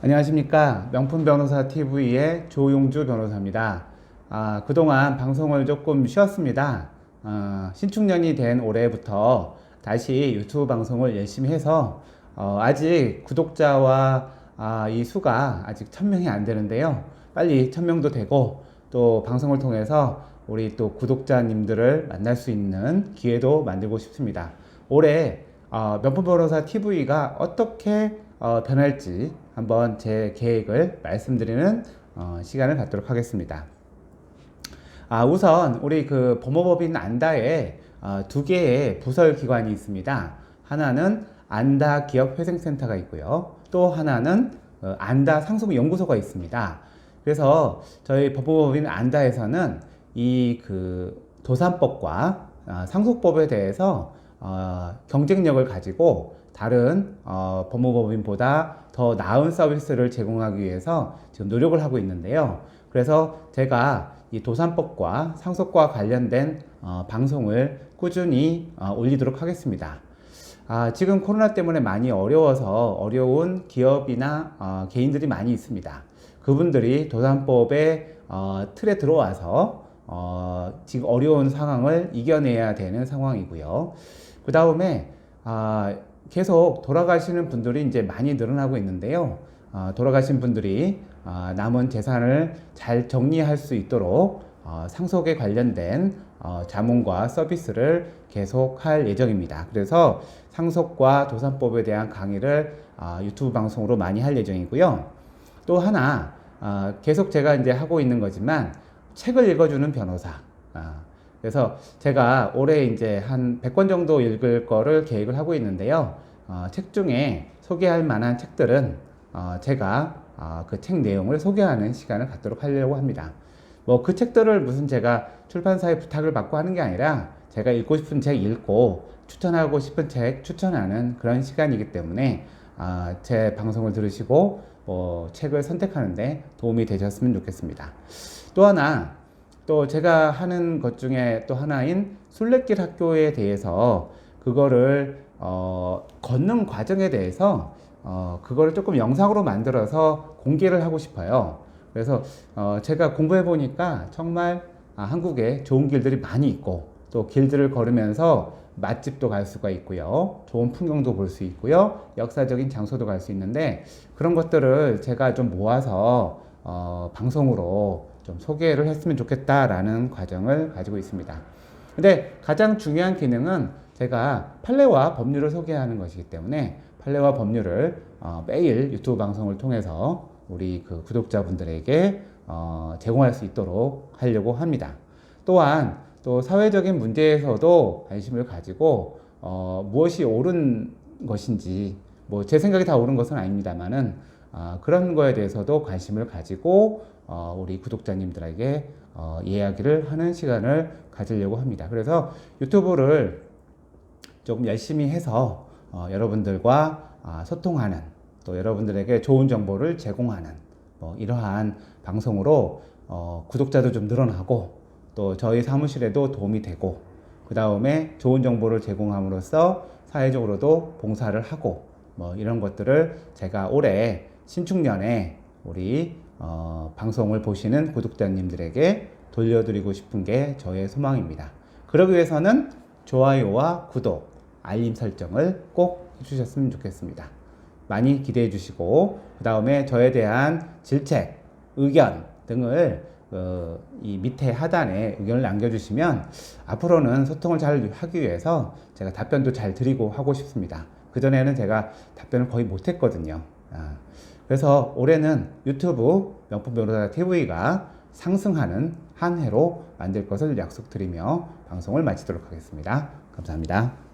안녕하십니까. 명품 변호사 TV의 조용주 변호사입니다. 아, 그동안 방송을 조금 쉬었습니다. 아, 신축년이 된 올해부터 다시 유튜브 방송을 열심히 해서 어, 아직 구독자와 아, 이 수가 아직 1000명이 안 되는데요. 빨리 1000명도 되고 또 방송을 통해서 우리 또 구독자님들을 만날 수 있는 기회도 만들고 싶습니다. 올해 어, 명품 변호사 TV가 어떻게 어, 변할지 한번 제 계획을 말씀드리는 어, 시간을 갖도록 하겠습니다. 아, 우선 우리 그 법무법인 안다에 어, 두 개의 부설 기관이 있습니다. 하나는 안다 기업회생센터가 있고요. 또 하나는 어, 안다 상속연구소가 있습니다. 그래서 저희 법무법인 안다에서는 이 그 도산법과 어, 상속법에 대해서 어, 경쟁력을 가지고 다른 어, 법무법인보다 더 나은 서비스를 제공하기 위해서 지금 노력을 하고 있는데요. 그래서 제가 이 도산법과 상속과 관련된 어, 방송을 꾸준히 어, 올리도록 하겠습니다. 아, 지금 코로나 때문에 많이 어려워서 어려운 기업이나 어, 개인들이 많이 있습니다. 그분들이 도산법의 어, 틀에 들어와서 어, 지금 어려운 상황을 이겨내야 되는 상황이고요. 그 다음에 아, 계속 돌아가시는 분들이 이제 많이 늘어나고 있는데요. 아, 돌아가신 분들이 아, 남은 재산을 잘 정리할 수 있도록 어, 상속에 관련된 어, 자문과 서비스를 계속 할 예정입니다. 그래서 상속과 도산법에 대한 강의를 아, 유튜브 방송으로 많이 할 예정이고요. 또 하나 아, 계속 제가 이제 하고 있는 거지만 책을 읽어주는 변호사. 아, 그래서 제가 올해 이제 한 100권 정도 읽을 거를 계획을 하고 있는데요. 어, 책 중에 소개할 만한 책들은 어, 제가 어, 그책 내용을 소개하는 시간을 갖도록 하려고 합니다. 뭐 그 책들을 무슨 제가 출판사에 부탁을 받고 하는 게 아니라 제가 읽고 싶은 책 읽고 추천하고 싶은 책 추천하는 그런 시간이기 때문에 아, 제 방송을 들으시고 뭐 책을 선택하는데 도움이 되셨으면 좋겠습니다. 또 하나 또 제가 하는 것 중에 또 하나인 순례길 학교에 대해서 그거를 어, 걷는 과정에 대해서 어, 그거를 조금 영상으로 만들어서 공개를 하고 싶어요. 그래서 어, 제가 공부해 보니까 정말 아, 한국에 좋은 길들이 많이 있고 또 길들을 걸으면서 맛집도 갈 수가 있고요. 좋은 풍경도 볼 수 있고요. 역사적인 장소도 갈 수 있는데 그런 것들을 제가 좀 모아서 어, 방송으로 좀 소개를 했으면 좋겠다라는 과정을 가지고 있습니다. 근데 가장 중요한 기능은 제가 판례와 법률을 소개하는 것이기 때문에 판례와 법률을 어, 매일 유튜브 방송을 통해서 우리 그 구독자분들에게 어, 제공할 수 있도록 하려고 합니다. 또한 또 사회적인 문제에서도 관심을 가지고 어, 무엇이 옳은 것인지 뭐 제 생각이 다 옳은 것은 아닙니다만은 아, 그런 거에 대해서도 관심을 가지고 어, 우리 구독자님들에게 어, 이야기를 하는 시간을 가지려고 합니다. 그래서 유튜브를 조금 열심히 해서 어, 여러분들과 아, 소통하는 또 여러분들에게 좋은 정보를 제공하는 뭐 이러한 방송으로 어, 구독자도 좀 늘어나고 또 저희 사무실에도 도움이 되고 그 다음에 좋은 정보를 제공함으로써 사회적으로도 봉사를 하고 뭐 이런 것들을 제가 올해 신축년에 우리 어, 방송을 보시는 구독자님들에게 돌려드리고 싶은 게 저의 소망입니다. 그러기 위해서는 좋아요와 구독, 알림 설정을 꼭 해주셨으면 좋겠습니다. 많이 기대해 주시고 그 다음에 저에 대한 질책, 의견 등을 어, 이 밑에 하단에 의견을 남겨주시면 앞으로는 소통을 잘 하기 위해서 제가 답변도 잘 드리고 하고 싶습니다. 그전에는 제가 답변을 거의 못했거든요. 아, 그래서 올해는 유튜브 명품 변호사 TV가 상승하는 한 해로 만들 것을 약속드리며 방송을 마치도록 하겠습니다. 감사합니다.